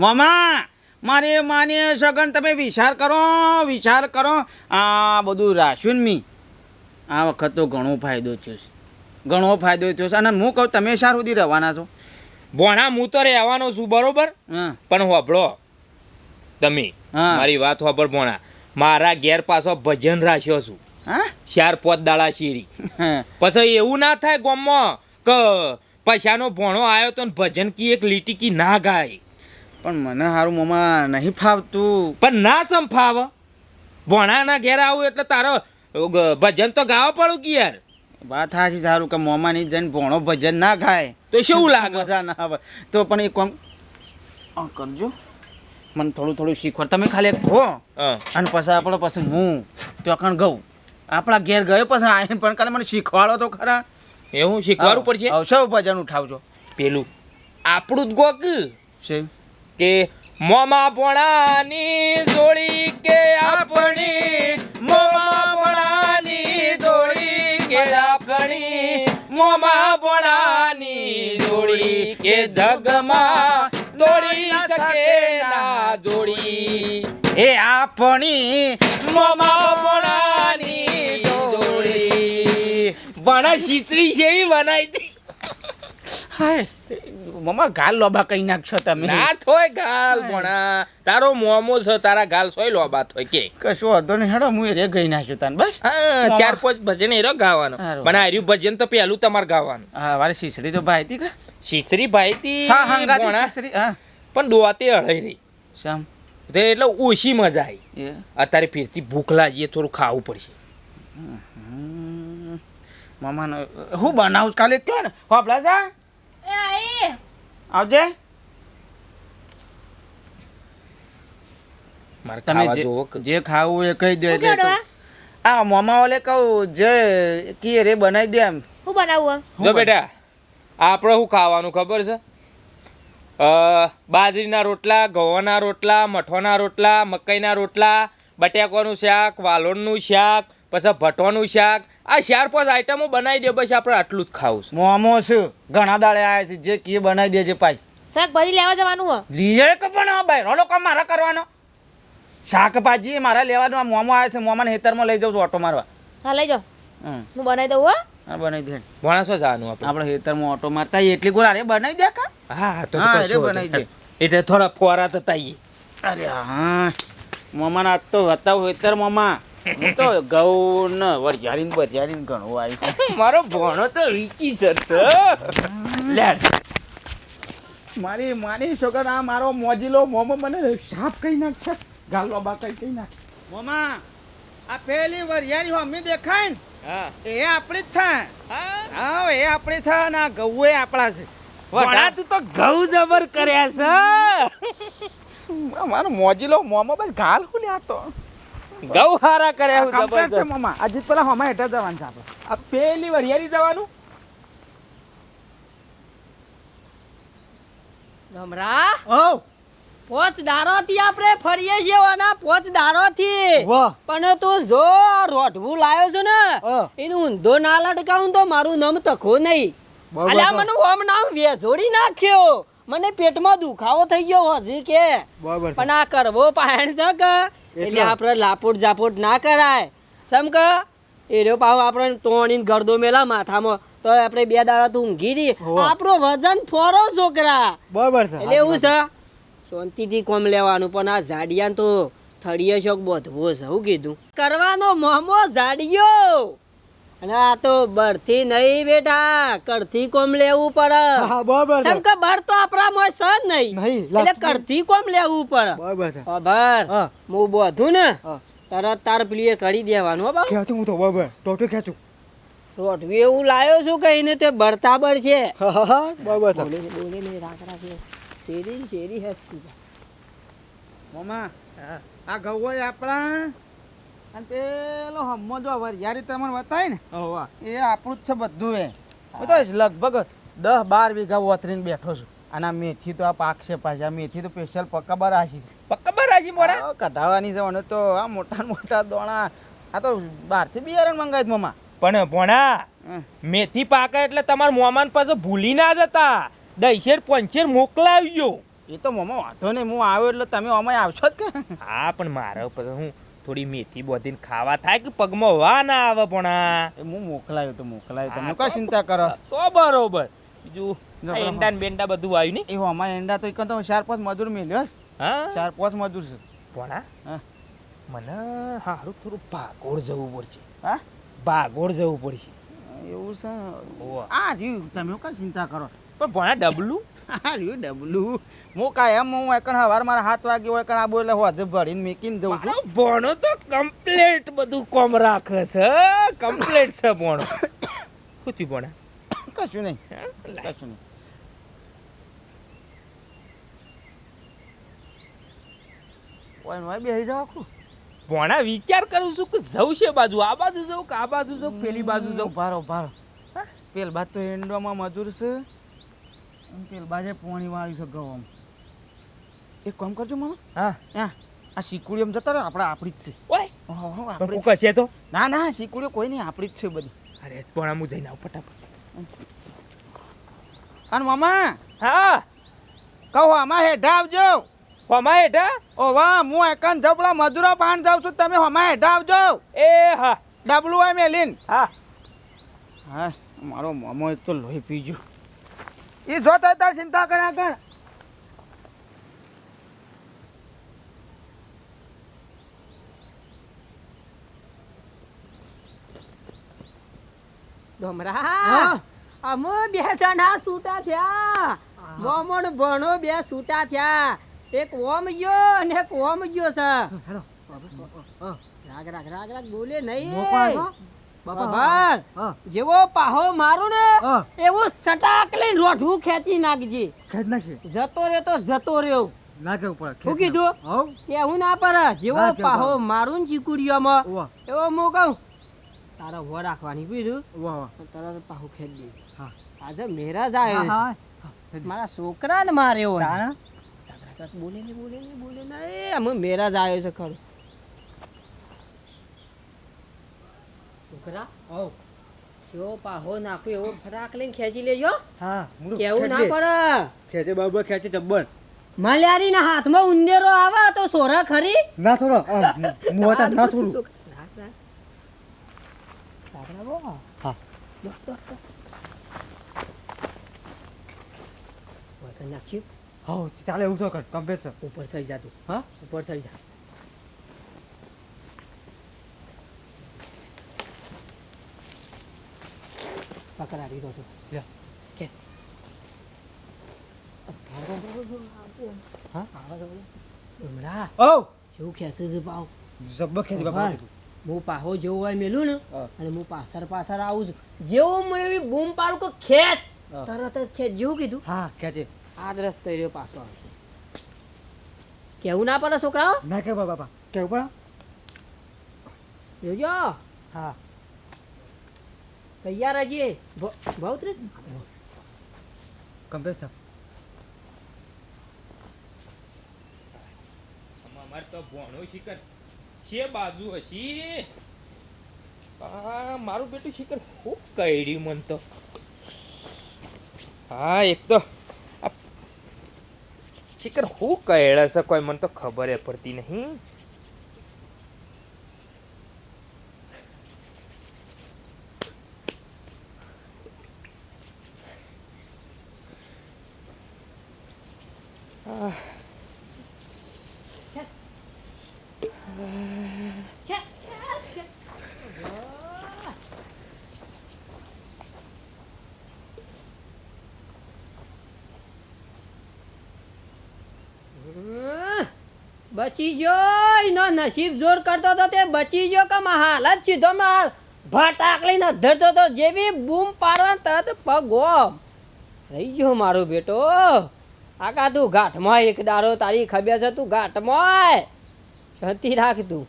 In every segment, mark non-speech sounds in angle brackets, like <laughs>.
મામા મારે માને સગન તમે વિચાર કરો વિચાર કરો. આ બધું રાખ્યું ને મી. આ વખત તો ઘણો ફાયદો થયો છે. ઘણો ફાયદો થયો છે. અને હું કહું તમે શાર સુધી રહેવાના છો? ભોણા હું તો રહેવાનો છું બરોબર? હા. પણ હોભળો તમે હા. મારી વાત હોભળ ભોણા મારા ઘેર પાછો ભજન રાખ્યો છું. હા? ચાર પોત દાડા શીરી પછી એવું ના થાય ગોમમાં કે પૈસાનો ભોણો આવ્યો તો ને ભજન કી એક લીટી કી ના ગાય. પણ મને હારું મમા નહીં ફાવતું. પણ ના ચંફાવ ભોણાના ઘેર આવું એટલે તારો ભજન તો ગાવા પડું કે યાર? વાત સાચી સારું કે મોમાની જઈને ભોણો ભજન ના ખાય તો શું <laughs> લાગે? મજા ના આવે. તો પણ એક કોમ કરજો. મને થોડું થોડું શીખવાડ. તમે ખાલી એક કહો અને પછી આપણે પછી હું. તો કણ ગઉં. આપણા ઘેર ગયો પછી આવીને પણ કાલે મને શીખવાડો તો ખરા. એવું શીખવાડવું પડશે સૌ ભજન ઉઠાવજો પેલું. આપણું જ ગોક? છે. કે મોમા પોણાની જોડી કે આપણી મોમા પોણાની જોડી કે આપણી મોમા પોણાની જોડી કે જગમાં દોડી શકે ના જોડી. એ આપણી મોમા ભોણાની ભણા શીચડી જેવી બનાવી હતી. હાય. મમ્મા ગાલ લોબા કઈ નાખશો તમે? ના થોય ગાલ ભણા તારો મોમો છે તારા ગાલ સોય લોબા થોય કે. કશો હતો ને હેડો હું રે ગઈ નાખ્યો તને બસ. હા ચાર પાંચ ભજન એરો ગાવાનો. પણ આર્યું ભજન તો પેલું તમારે ગાવાનું. હા વારે શીસડી તો ભાઈ હતી કે? શીસરી ભાઈ હતી સા હા. પણ દોતે અડાઈ રહી. શામ? એટલે ઓછી મજા આવી. અત્યારે ફેરથી ભૂખ લાગીએ થોડું ખાવું પડશે. હમ. મામાનો હું બનાવું છું? કાલે કયો ને હોપલા સા આવજે. તમે જે ખાવું એ કહી દે એટલે આ મામા વાલે કહું જે કીએ રે બનાવી દે એમ. શું બનાવું જો બેટા આપણે શું ખાવાનું ખબર છે? બાજરીના રોટલા ઘઉંના રોટલા મઠોના રોટલા મકાઈના રોટલા બટાકાનું શાક વાલોળનું શાક પછી ભટોનું શાક આ ચાર પાંચ આઈટમો બનાવી દે બસ આપણે આટલું જ ખાવું છે. મોમો છે ઘણા દાડે આવ્યા છે જે કી બનાવી દેજે પાછી. શાકભાજી લેવા જવાનું હો. લીએ કે પણ ભાઈ રોલો કામ મારા કરવાનો? શાકભાજી મારા લેવાનું આ મોમો આવે છે મોમાને હેતરમાં લઈ જાઉં છું ઓટો મારવા. હા લઈ જાઓ. હું બનાવી દઉં હો. હા બનાવી દે. ભણાશો જવાનું આપણે. આપણે હેતરમાં ઓટો મારતા એટલી ગોળ અરે બનાવી દે કા? હા તો હા, કશું બનાવી દે. એટલે થોડા ફોરા થતા. અરે હા. મોમાના આજ તો હતા હેતર મોમા. હું તો ઘઉં ને વરિયાળીને બરિયાળીને ઘણું આવી. <laughs> મારો ભણો તો રીચી જશે લે. મારી માની છોકર આ મારો મોજીલો મોમો મને સાફ કહી નાખશે. ગાલવા બા કઈ કઈ નાખ મોમા આ પેલી વરિયાળી હોમી દેખાય ને? એ આપણી જ છે હા? હા એ આપણી છે ને આ ઘઉં એ આપણા છે. વડા તું તો ઘઉં જબર કર્યા છે. મારો મોજીલો મોમો બસ ગાલ હું લ્યા તો. ઘઉં હારા કર્યા હું કમ્પ્લેટ છે મામા. અજીત પેલા હમા હેઠળ જવાનું છે આપણે. આ પેલી વરિયારી જવાનું? રમરા ઓ પોચ દારોથી આપણે ફરીએ છીએ પોચ દારો થી પણ તું જો આ રોઢવું લાયો છું ને. એનું ઊંધો ના લટકાવું તો મારું નામ તખો નહીં. અલ્યા મને ઓમ નામ વેજોડી નાખ્યો. મને પેટમાં દુખાવો થઈ ગયો હજી કે. પણ આ કરવો પાયણ છે કે એટલે? આપણે લાપોટ જાપોટ ના કરાય. સમ કે? એડો પાવ આપણે તોણીને ગરદો મેલા માથામાં. તો આપણે બે દાડા તું ઊંઘી રહી. આપણો વજન ફોરો છોકરા. બરાબર છે. એટલે એવું છે. શાંતિથી કોમ લેવાનું પણ આ ઝાડિયા તો થળીએ છોક બધવો છે શું કીધું. કરવાનો મોમો ઝાડિયો અને આ તો બરથી નહીં બેટા કરથી કોમ લેવું પડે. હા બરાબર કેમ કે બર તો આપણા મોય સ જ નહીં. નહીં, એટલે. કરથી કોમ લેવું પડે. બરાબર છે. ખબર હા. હું બધું ને તરત તાર પ્લીએ કરી દેવાનું હો બાબુ ખેંચું હું તો બરાબર. ટોટો ખેંચું. રોટવી એવું લાયો છું કહીને તે બરતાબર છે. બરાબર છે. બોલે બોલે ને, રાખ રાખ શેરી શેરી હસતી. મોમા આ ઘઉં આપણા. અને પેલો હમો જો વરિયાળી તમને બતાય ને એ આપણું જ છે બધું એ. હું તો લગભગ દસ બાર વીઘા વોતરીને બેઠો છું. અને આ મેથી તો આ પાક છે પાછી. આ મેથી તો સ્પેશિયલ પક્કા છે. પક્કા રાશી મોડા આ કઢાવાની છે મને તો આ મોટા મોટા દોણા. આ તો બહારથી બિયારણ મંગાવ્યું મમા. પણ ભણા મેથી પાકા એટલે તમારા મોમાન પાસે ભૂલી ના જતા. દહીશેર પંચેર મોકલાવ્યો એ તો મમા વાંધો નહીં હું આવ્યો એટલે તમે અમાય આવશો જ કે? હા પણ મારા હું થોડી મેથી બોધીને ખાવા થાય કે પગમાં વા ના આવે પણ હું મોકલાયો તો મોકલાયો તમે કઈ ચિંતા કરો. તો બરોબર. બીજું. એંડા ને બેંડા બધું આવ્યું ને એ અમારે એંડા તો એક તો ચાર પાંચ મજૂર મેલ્યો. હા? ચાર પાંચ મજૂર છે. ભણા હા. મને હારું થોડું ભાગોળ જવું પડશે. હા? ભાગોળ જવું પડશે. એવું છે. આ રહ્યું. તમે કઈ ચિંતા કરો. પણ ભણા ડબલું? આ રહ્યું ડબલું કાંઈ એમ હું એકણ હવાર મારા હાથ વાગ્યો હોય કણ આ બોલે હોજે ભરીને મેકીને જઉં છું. ભણો તો કમ્પ્લેટ બધું કોમ રાખે છે કમ્પ્લેટ છે ભણો. શું થયું ભણા? કશું નહીં? કશું નહીં. કોઈ નો બેસી જાવ આખું. ભણા વિચાર કરું છું કે જવું છે બાજુ. આ બાજુ જવું કે આ બાજુ જવું પેલી બાજુ જવું? ભારો ભારો પેલ બાદ તો એંડોમાં મજૂર છે. અને પેલ બાજે પાણી વાળી છે ગવામાં એક કામ કરજો મામા. હા. હા આ શીકુડી એમ જતા રહો આપણે આપણી જ છે. ઓય. આપણી કુકા છે તો? ના ના શીકુડીઓ કોઈ નહીં આપણી જ છે બધી. અરે પણ હું જઈને આવું ફટાફટ. અને મામા હા. કહો આમાં હેઠા આવજો. હોમા હેઠા ઓ વાહ હું એકન જાઉં મધુરા પાન પાણ જાઉં છું તમે હોમા હેઠા આવજો. એ હા. ડબલું હોય મેલીન. હા. હા મારો મામો એક તો લોહી પી ગયો. એ જો તાર ચિંતા કર્યા કર ડોમરા અમે બે જણા છૂટા થયા. મોમણ ભણો બે છૂટા થયા. એક ઓમ ગયો અને એક ઓમ ગયો છે. રાગ રાગ રાગ રાગ બોલે નહીં. બાબા જેવો પાહો મારું ને એવું સટાક લઈને રોઠું ખેંચી નાખજે. જતો રે તો જતો રહ્યો. શું કીધું? એવું ના પડે. જેવો પાહો મારું ને ચીકુડીઓમાં એવો હું કહું તારા હો રાખવાની કીધું. વાહ તરત પાહું ખેંચ દે. હા. આજે મેરા જાય મારા છોકરાને માર્યો. બોલે ને બોલે ને બોલે ને. એ અમે મેરા જ આવ્યો છે ખરો. છોકરા? જો પાહો નાખ્યો એવો ફટાક લઈને ખેંચી લેજો. કેવું ના પડે. ખેંચે બાબા ખેંચે જબ્બર. મલ્યારી ના હાથમાં ઉંદેરો આવે તો સોરા ખરી? ના સોરા મોટા <laughs> ના. હા. વળગણ નાખ્યું હા ચાલે એવું તો કર કમ્પ્લેટ ઉપર સરી જા તું. હા? ઉપર સરી જા. પકડાડી દો તું. કે? હા? ઓ શું ખેંચે છે પાવ જબ્બર ખેંચે બાબા. બાબા હું પાહો જેવું હોય મેલું ને અને હું પાછળ પાછળ આવું છું. જેવું હું એવી બૂમ પાડું કે ખેંચ! તરત જ ખેંચ જેવું કીધું. હા ખેંચે. આ જ રસ્તે રહ્યો પાછો આવશે. કેવું ના પડે છોકરાઓ? ના કે બાપા. કેવું પડે? જોજો. હા. તૈયાર હજી ભાવ ત્રીસ કમ્પ્લેટ સાહેબ અમાર તો ભોણો શિકર છે બાજુ હશી. આ મારું બેટું શિકર ખૂબ કઈડ્યું મન તો. હા એક તો શિકર હું કહેડા છે કોઈ મને તો ખબર પડતી નહીં. બચી ગયો એનો નસીબ જોર કરતો તો તે બચી ગયો કે હાલ જ સીધો માલ ભટાક લઈને ધરતો તો જેવી બૂમ પાડવા તરત પગ. રહી ગયો મારો બેટો. આકા તું ઘાટમાં એક દારો તારી ખબર છે તું ઘાટમાં. શાંતિ રાખ તું.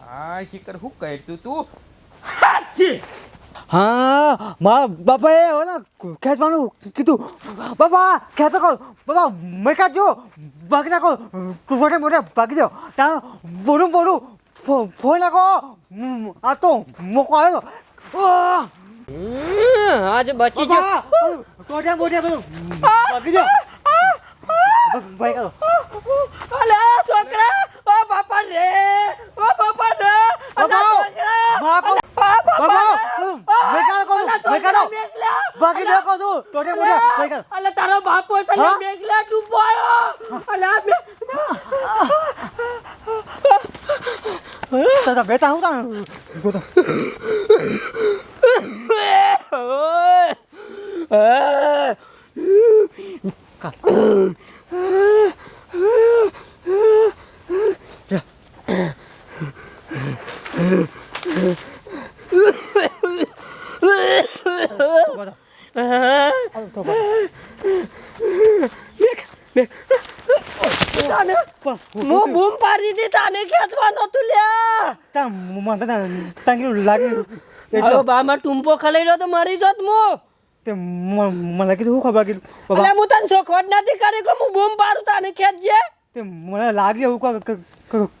હા શિખર હું કહે તું? હાચી. હા મારા બાપાએ ને ખેંચવાનું કીધું. બાપા ખેંચો કરો. બાપા મેં કાઢજો ભાગી નાખો. મોટે મોટે ભાગી દો. ત્યાં બોલું બોલું. ફોન નાખો. આ તો મોકો આવ્યો. આજે બચી જો બાપા મોટે બધું બગી જો ભાઈ કરો અલે છોકરા ઓ બાપા રે ઓ બાપા રે બાપા. બાકી ટોટે ભાઈ અલે તારો બાપો છે હા? મેઘલા ડૂબો અલે મે- બેટા હું म घुम पारिदिँदै म त लाग्यो તને બા લાગે ટુંપો એટલે ખલાઈ રહ્યો તો મરી જોત મો. તે મને કીધું શું ખબર કીધું? એટલે બાબા હું તને ચોખવટ નથી કરી કે હું બૂમ પાડું તાને ખેંચજે તે મને લાગ્યો એવું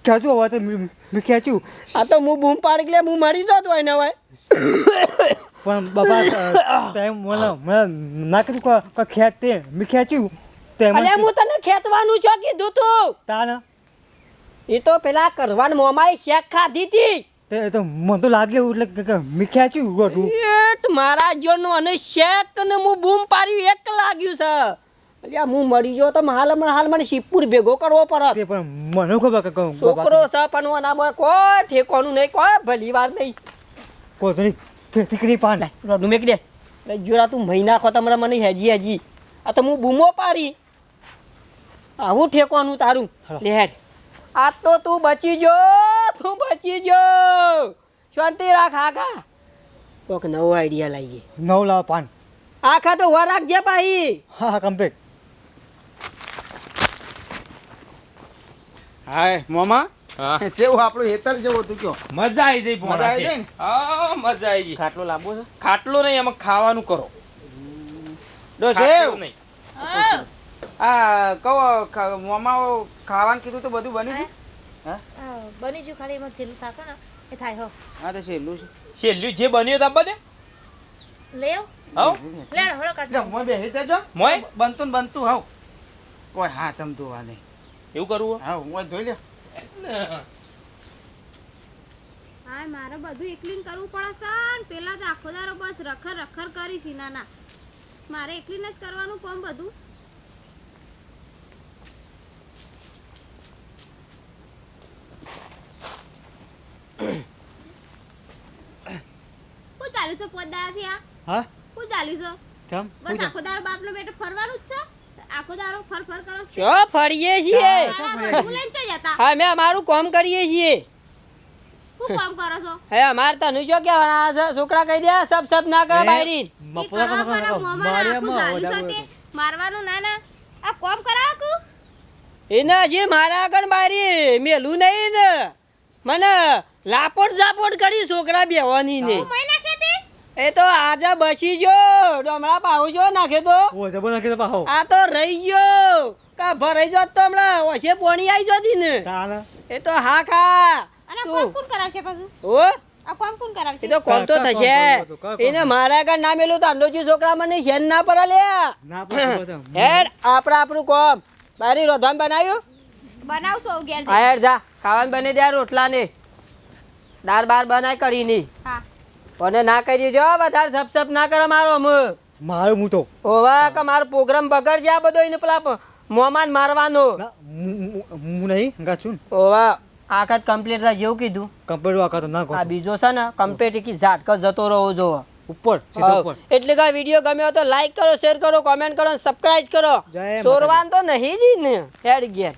ખેંચું હવે તો મેં ખેંચ્યું. આ તો હું બૂમ પાડી એટલે હું મરી જોત હોય ને હવે. પણ બાબા તે મને મને ના કીધું કે- ખેંચ તે. મેં ખેંચ્યું. તે હું તને ખેંચવાનું છો કીધું તું. તાને? એ તો પેલા કરવાન મોમાએ શેક ખાધી હતી તે તો મને તો લાગે એવું એટલે કે- કે મેં ખેંચ્યું એટ મારા જોનો અને શેક ને હું બૂમ પાડ્યું એક લાગ્યું છે. અલ્યા હું મરી ગયો તો હાલ હમણાં હાલ મને શિવપુર ભેગો કરવો પડે. તે પણ મને ખબર કે છોકરો છે પણ હું આના કોઈ ઠેકોનું નહીં કોઈ ભલી વાર નહીં. કોથળી ઠીકરી પાન. રોડું મેક દે જોરા તું મહિના ખો તમારા મને હેજી હેજી. આ તો હું બૂમો પાડી. આવું ઠેકવાનું તારું. લે હેડ. આ તો તું બચી જો તું બચી જો. શાંતિ રાખ આખા કોક નવો આઈડિયા લાવીએ. નવ લાવ પાન. આખા તો વાર રાખજે ભાઈ હા હા કમ્પ્લીટ હાય મોમા. હા. જેવું આપણું હેતર જેવું હતું કયો? મજા આવી જઈ મજા આવી? હા મજા આવી જઈ. ખાટલો લાંબો છે? ખાટલો નહીં એમાં ખાવાનું કરો. ડોશેવ ખાટલો નહીં. આ કહો મોમા ખાવાનું કીધું તો બધું બની ગયું? હા? બની ગયું ખાલી એમાં છેલ્લું શાક ને એ થાય હો. હા તો છેલ્લું છે. છેલ્લું જે બન્યું તો બધે? લે હવ લે હળો મોય દેજો મોય? બનતું ને બનતું હાવ. કોઈ હા આમ ધોવા નહીં. એવું કરવું હા? હું ધોઈ લે હા મારે બધું એકલીને કરવું પડે છે ને પેલા તો આખો દારો બસ રખર રખર કરી ના મારે એકલીને જ કરવાનું કોમ બધું? શું ચાલ્યું છે પોદાથી આ હા? હું ચાલ્યું છે ચમ બસ આખો દારો બાપનો બેટો ફરવાનું જ છે? આખો દારો ફર ફર કરો છો? ચો ફરીએ છીએ. હું. લઈને ચો જતા. હા મે અમારું કામ કરીએ છીએ. શું કામ કરો છો? હે અમારે તને શું કહેવાના છે? છોકરા કહી દે સબ સબ ના કરે બાયરી ઈ કરો કરો મોંમાં આખું ચાલ્યું છે તે મારવાનું ના ના. આ કોમ કરાવો કુ એને હજી મારા આગળ મારી મેલું નહીં ને. મને લાપોટ ઝાપોટ કરી છોકરા બેવાની ને. એ તો આજે બસી જો ડમણા પાહુ જો નાખે તો. ઓ જબો નાખે તો પાહો. આ તો રહી ગયો. કા ભરાઈ જો તો હમણાં. ઓછે પોણી આવી જતી ને. ચાલે. એ તો હા ખા. અને કોણ કોણ કરાવશે પાછું? ઓ આ કોણ કોણ કરાવશે? એ તો કોમ તો થશે? એને મારા ઘર ના મેલું તો અંડોજી છોકરા મને શેન ના પર લે. ના પણ હેડ આપડા આપણું કોમ. બારી રોધવાન બનાવ્યું? બનાવશો ઘેર જા. ખાવાનું બને દે આ રોટલા ને દાળ બાર બનાય કરી ની હા. અને ના કરી જો વધારે સપ સપ ના કરે મારો અમ. મારું હું તો. ઓવા કે મારો પ્રોગ્રામ બગડ જાય આ બધો એને પેલા મોમાન મારવાનો. હું- નહીં ગાચું ઓવા આખત કમ્પ્લીટ રહે જેવું કીધું. કમ્પ્લીટ તો ના આ બીજો છે ને કમ્પ્લીટ કી ઝાટક જતો રહો જોવો ઉપર એટલે કે વીડિયો ગમ્યો તો લાઈક કરો શેર કરો કોમેન્ટ કરો સબસ્ક્રાઇબ કરો. સોરવાન તો નહીં જ ને. હેડ ગયા